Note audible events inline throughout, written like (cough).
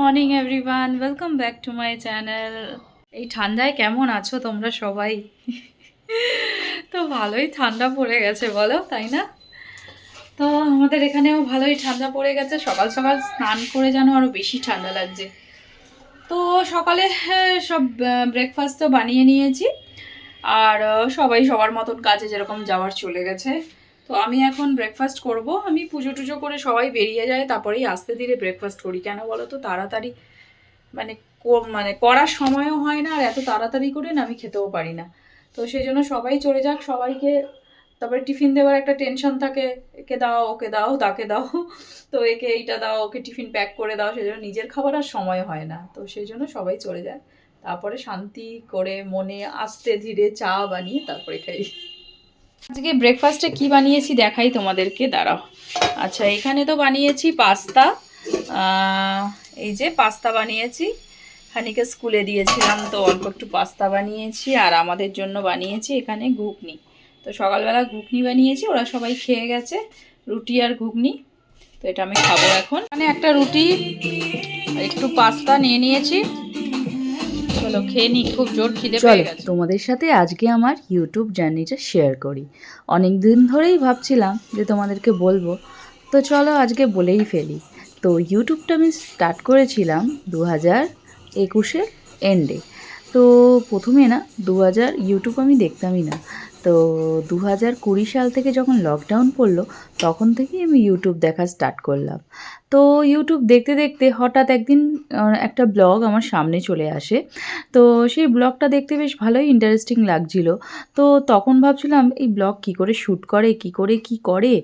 Morning, everyone. Welcome back to my channel এই ঠান্ডায় কেমন আছো তোমরা সবাই? তো ভালোই ঠান্ডা পড়ে গেছে, বলো, তাই না? তো আমাদের এখানেও ভালোই ঠান্ডা পড়ে গেছে। সকাল সকাল স্নান করে যেন আরও বেশি ঠান্ডা লাগছে। তো সকালে সব ব্রেকফাস্ট তো বানিয়ে নিয়েছি। আর সবাই সবার মতন কাজে যেরকম যাওয়ার চলে গেছে। তো আমি এখন ব্রেকফাস্ট করব। আমি পুজো টুজো করে সবাই বেরিয়ে যায়, তারপরেই আস্তে ধীরে ব্রেকফাস্ট করি। কেন বলো তো? তাড়াতাড়ি মানে মানে করার সময়ও হয় না, আর এত তাড়াতাড়ি করে না আমি খেতেও পারি না। তো সেই জন্য সবাই চলে যাক, সবাইকে তারপরে টিফিন দেওয়ার একটা টেনশন থাকে। একে দাও, ওকে দাও, তাকে দাও, তো একে এইটা দাও, ওকে টিফিন প্যাক করে দাও, সেই জন্য নিজের খাবার আর সময় হয় না। তো সেই জন্য সবাই চলে যায়। তারপরে শান্তি করে মনে আস্তে ধীরে চা বানিয়ে তারপরে খাই। আজকে ব্রেকফাস্টে কি বানিয়েছি দেখাই তোমাদেরকে, দাঁড়াও। আচ্ছা এখানে তো বানিয়েছি পাস্তা। এই যে পাস্তা বানিয়েছি। হানিকে স্কুলে দিয়েছিলাম তো অল্প একটু পাস্তা বানিয়েছি আর আমাদের জন্য বানিয়েছি এখানে ঘুগনি। তো সকালবেলা ঘুগনি বানিয়েছি, ওরা সবাই খেয়ে গেছে, রুটি আর ঘুগনি। তো এটা আমি খাব এখন। মানে একটা রুটি, একটু পাস্তা নিয়ে নিয়েছি। চলো খেয়ে নি খুব জোর খিদে পেয়ে গেছে। তোমাদের সাথে আজকে আমার ইউটিউব জার্নিটা শেয়ার করি। অনেক দিন ধরেই ভাবছিলাম যে তোমাদেরকে বলব তো চলো আজকে বলেই ফেলি। তো ইউটিউবটা আমি স্টার্ট করেছিলাম দু হাজার একুশের এন্ডে তো প্রথমে না দু হাজার ইউটিউব আমি দেখতামই না। তো দু হাজার কুড়ি সাল থেকে যখন লকডাউন পড়ল, তখন থেকেই আমি ইউটিউব দেখা স্টার্ট করলাম। তো ইউটিউব দেখতে দেখতে হঠাৎ একদিন একটা ব্লগ আমার সামনে চলে আসে। তো সেই ব্লগটা দেখতে বেশ ভালোই ইন্টারেস্টিং লাগছিল। তো তখন ভাবছিলাম, এই ব্লগ কি করে শ্যুট করে, কি করে কি করে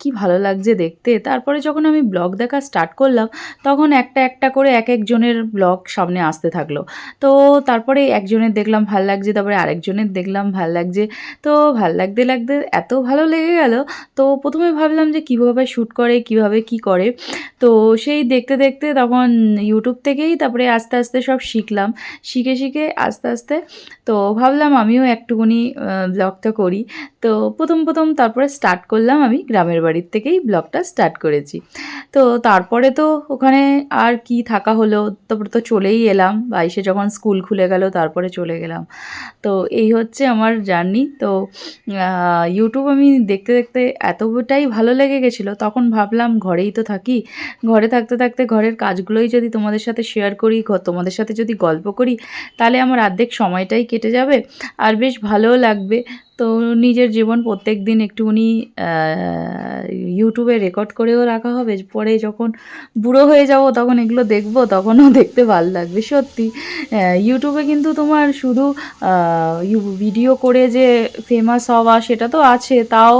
কি ভালো লাগছে দেখতে? তারপরে যখন আমি ব্লগ দেখা স্টার্ট করলাম, তখন একটা একটা করে এক একজনের ব্লগ সামনে আসতে থাকল। তো তারপরে একজনের দেখলাম ভালো লাগছে, তারপরে আরেকজনের দেখলাম ভালো লাগছে। তো ভালো লাগতে লাগতে এত ভালো লেগে গেল। তো প্রথমে ভাবলাম যে কীভাবে শ্যুট করে, কীভাবে কি করে? তো সেই দেখতে দেখতে তখন ইউটিউব থেকেই তারপরে আস্তে আস্তে সব শিখলাম। শিখে শিখে আস্তে আস্তে তো ভাবলাম আমিও একটুকুনি ব্লগটা করি। তো প্রথম প্রথম তারপরে স্টার্ট করলাম আমি গ্রামের বাড়ির থেকেই ব্লগটা স্টার্ট করেছি। তো তারপরে তো ওখানে আর কি থাকা হলো? তারপরে তো চলেই এলাম। বাইশে যখন স্কুল খুলে গেল তারপরে চলে গেলাম। তো এই হচ্ছে আমার জার্নি তো ইউটিউব আমি দেখতে দেখতে এতটাই ভালো লেগে গেছিল, তখন ভাবলাম ঘরেই তো থাকি। ঘরে থাকতে থাকতে ঘরের কাজগুলোই যদি তোমাদের সাথে শেয়ার করি তোমাদের সাথে যদি গল্প করি, তাহলে আমার অর্ধেক সময়টাই কেটে যাবে। আর বেশ ভালোও লাগবে। তো নিজের জীবন প্রত্যেক দিন একটুখানি ইউটিউবে রেকর্ড করেও রাখা হবে। পরে যখন বুড়ো হয়ে যাব, তখন এগুলো দেখব, তখনও (laughs) দেখতে ভালো লাগবে, সত্যি। ইউটিউবে কিন্তু তোমার শুধু ভিডিও করে যে ফেমাস হওয়া সেটা তো আছে, তাও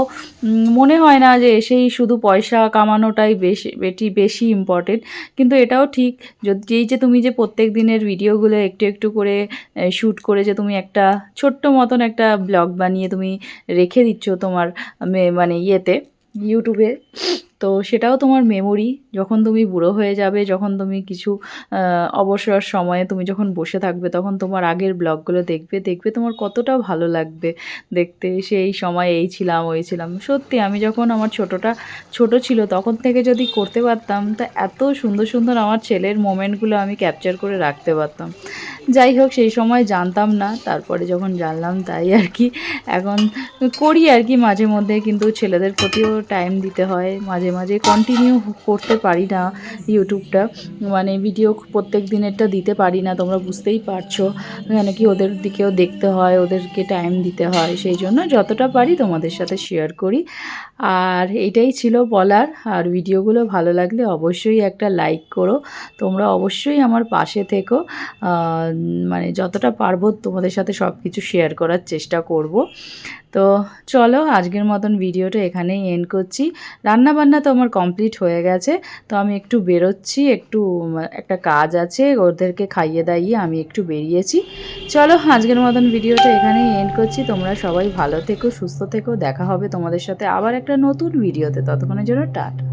মনে হয় না যে সেই শুধু পয়সা কামানোটাই বেশি বেটি বেশি ইম্পর্টেন্ট কিন্তু এটাও ঠিক যেই যে তুমি যে প্রত্যেক দিনের ভিডিওগুলো একটু একটু করে শ্যুট করে যে তুমি একটা ছোট্ট মতন একটা ব্লগ বানিয়ে তুমি রেখে দিচ্ছ তোমার মানে ইয়েতে ইউটিউবে। তো সেটাও তোমার মেমোরি যখন তুমি বুড়ো হয়ে যাবে, যখন তুমি কিছু অবসর সময়ে তুমি যখন বসে থাকবে, তখন তোমার আগের ব্লগগুলো দেখবে দেখবে তোমার কতটা ভালো লাগবে। দেখতে সেই সময় এই ছিলাম, ওই ছিলাম। সত্যি আমি যখন আমার ছোটোটা, ছোট ছিল, তখন থেকে যদি করতে পারতাম, তা এত সুন্দর সুন্দর আমার ছেলের মোমেন্টগুলো আমি ক্যাপচার করে রাখতে পারতাম। যাই হোক, সেই সময় জানতাম না, তারপরে যখন জানলাম তাই আর কি। এখন করি আর কি মাঝে মধ্যে, কিন্তু ছেলেদের প্রতিও টাইম দিতে হয়, মাঝে মাঝে মাঝে কন্টিনিউ করতে পারি না ইউটিউবটা। মানে ভিডিও প্রত্যেক দিনেরটা দিতে পারি না, তোমরা বুঝতেই পারছ। কেন কি ওদের দিকেও দেখতে হয়, ওদেরকে টাইম দিতে হয়, সেই জন্য যতটা পারি তোমাদের সাথে শেয়ার করি। আর এটাই ছিল বলার। আর ভিডিওগুলো ভালো লাগলে অবশ্যই একটা লাইক করো। তোমরা অবশ্যই আমার পাশে থেকো। মানে যতটা পারব তোমাদের সাথে সব কিছু শেয়ার করার চেষ্টা করব। তো চলো, আজকের মতন ভিডিওটা এখানেই এন্ড করছি। রান্না তো আমার কমপ্লিট হয়ে গেছে। তো আমি একটু বেরোচ্ছি, একটু একটা কাজ আছে, ওদেরকে খাইয়ে দাইয়ে আমি একটু বেরিয়েছি। চলো আজকের মতন ভিডিওটা এখানেই এন্ড করছি। তোমরা সবাই ভালো থেকো, সুস্থ থেকো, দেখা হবে তোমাদের সাথে আবার একটা নতুন ভিডিওতে। ততক্ষণের জন্য টাটা।